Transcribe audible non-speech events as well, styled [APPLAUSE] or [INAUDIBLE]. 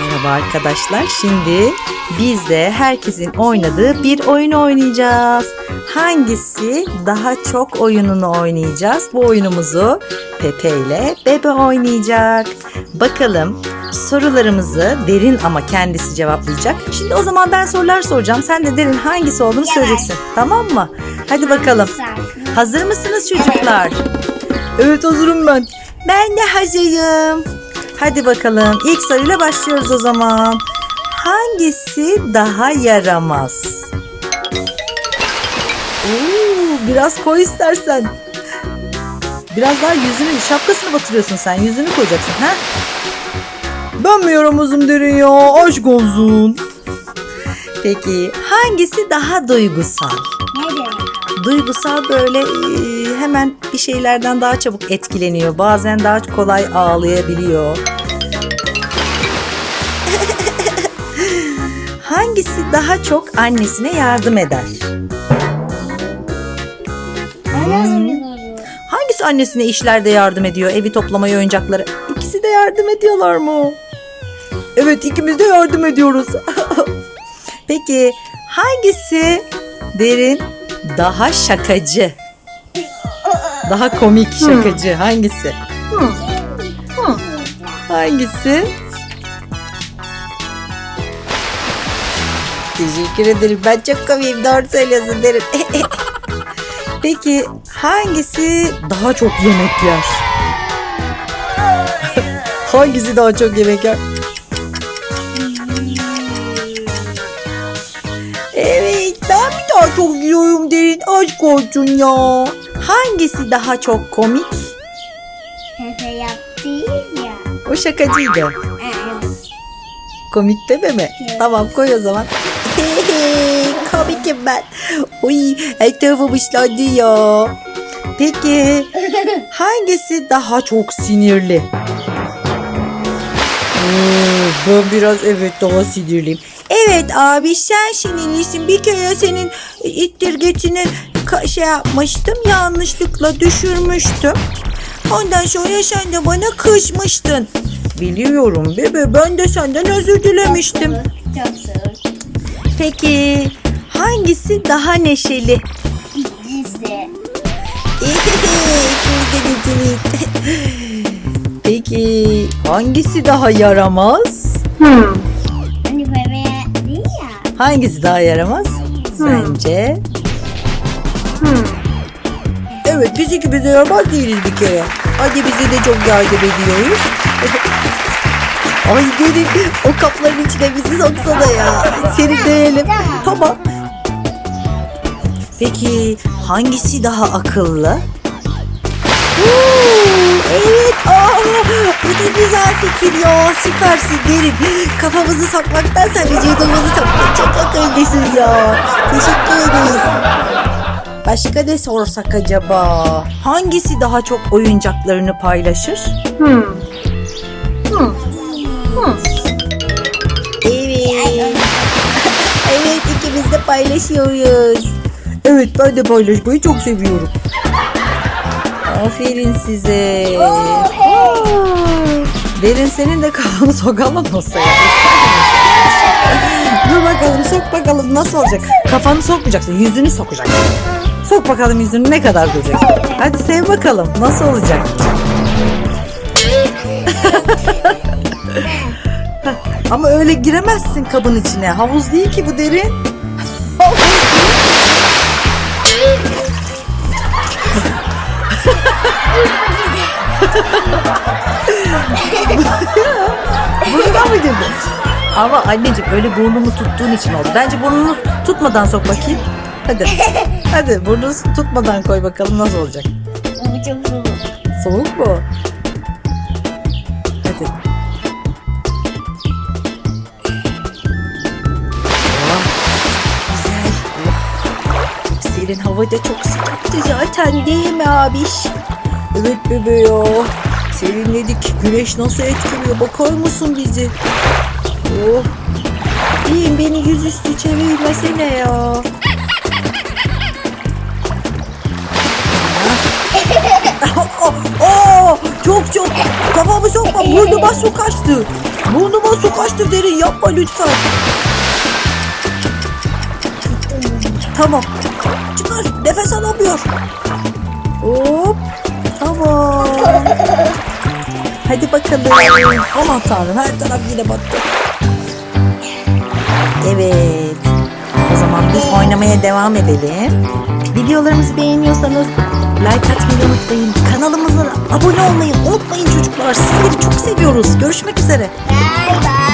Merhaba arkadaşlar. Şimdi biz de herkesin oynadığı bir oyun oynayacağız. Hangisi daha çok oyununu oynayacağız? Bu oyunumuzu Pepe ile Bebe oynayacak. Bakalım sorularımızı derin ama kendisi cevaplayacak. Şimdi o zaman ben sorular soracağım. Sen de derin hangisi olduğunu Evet. söyleyeceksin. Tamam mı? Hadi bakalım. Hazır mısınız çocuklar? Evet hazırım ben. Ben de hazırım. Hadi bakalım ilk soruyla başlıyoruz o zaman. Hangisi daha yaramaz? Oo, biraz koy istersen. Biraz daha yüzünü, şapkasını batırıyorsun sen. Yüzünü koyacaksın. ha? Ben mi yaramazım derin ya? Aşk olsun. Peki hangisi daha duygusal? Demek? Duygusal böyle e, hemen bir şeylerden daha çabuk etkileniyor. Bazen daha kolay ağlayabiliyor. [LAUGHS] Hangisi daha çok annesine yardım eder? Biliyorum? Hangisi annesine işlerde yardım ediyor? Evi toplamayı, oyuncakları. İkisi de yardım ediyorlar mı? Evet, ikimiz de yardım ediyoruz. [LAUGHS] Peki hangisi derin daha şakacı? Daha komik şakacı hangisi? Hangisi? Teşekkür ederim. Ben çok komiyim. Doğru söylüyorsun derin. [LAUGHS] Peki hangisi daha çok yemek yer? [LAUGHS] hangisi daha çok yemek yer? Çok yiyorum derin aşk olsun ya. Hangisi daha çok komik? Pepe yaptı ya. O şakacıydı. Evet. Komik bebe mi? Evet. Tamam koy o zaman. [LAUGHS] Komikim ben. Uy her tarafım ıslandı ya. Peki [LAUGHS] hangisi daha çok sinirli? Ben biraz evet daha sinirliyim. Evet abi sen sinirlisin. Bir kere senin ittirgetini ka- şey yapmıştım. Yanlışlıkla düşürmüştüm. Ondan sonra sen de bana kızmıştın. Biliyorum bebe ben de senden özür dilemiştim. Çok soğuk. Peki hangisi daha neşeli? İkisi. [LAUGHS] Peki hangisi daha yaramaz? Hani Pepe yaptı ya. Hangisi daha yaramaz? Sence? Evet biz ikimiz de yaramaz değiliz bir kere. Hadi bize de çok yardım ediyoruz. [LAUGHS] Ay dedim o kapların içine bizi soksana ya. Seni değelim. Tamam. Peki hangisi daha akıllı? Oo, evet. Aa, bu da güzel fikir ya. Süpersin derim. Kafamızı sokmaktansa vücudumuzu sokmak çok akıllısın ya. Teşekkür ederiz. Başka ne sorsak acaba? Hangisi daha çok oyuncaklarını paylaşır? Evet. [LAUGHS] evet ikimiz de paylaşıyoruz. Evet ben de paylaşmayı çok seviyorum. Aferin size. Aa, Derin senin de kafanı sokalım olsa ya. Dur bakalım sok bakalım nasıl olacak. Kafanı sokmayacaksın yüzünü sokacaksın. Sok bakalım yüzünü ne kadar duracak. Hadi sev bakalım nasıl olacak. [LAUGHS] Ama öyle giremezsin kabın içine. Havuz değil ki bu derin. [LAUGHS] Burnuna mı girdi? Ama anneciğim öyle burnunu tuttuğun için oldu. Bence burnunu tutmadan sok bakayım. Hadi. Hadi burnunu tutmadan koy bakalım nasıl olacak. Bu çok soğuk. Soğuk mu? Hadi. Oh. Serin hava da çok sıcaktı zaten değil mi abiş? Evet bebe ya. Serinledik. Güneş nasıl etkiliyor bakar mısın bizi? Oh. İyiyim beni yüzüstü çevirmesene ya. [LAUGHS] oh. çok çok. Kafamı sokma. Burnuma su kaçtı. Burnuma su kaçtı derin yapma lütfen. Tamam. Çıkar. Nefes alamıyor. Hop. Tamam. Hadi bakalım. Aman tanrım her taraf yine battı. Evet. O zaman biz oynamaya devam edelim. Videolarımızı beğeniyorsanız like atmayı unutmayın. Kanalımıza abone olmayı unutmayın çocuklar. Sizleri çok seviyoruz. Görüşmek üzere. Bye bye.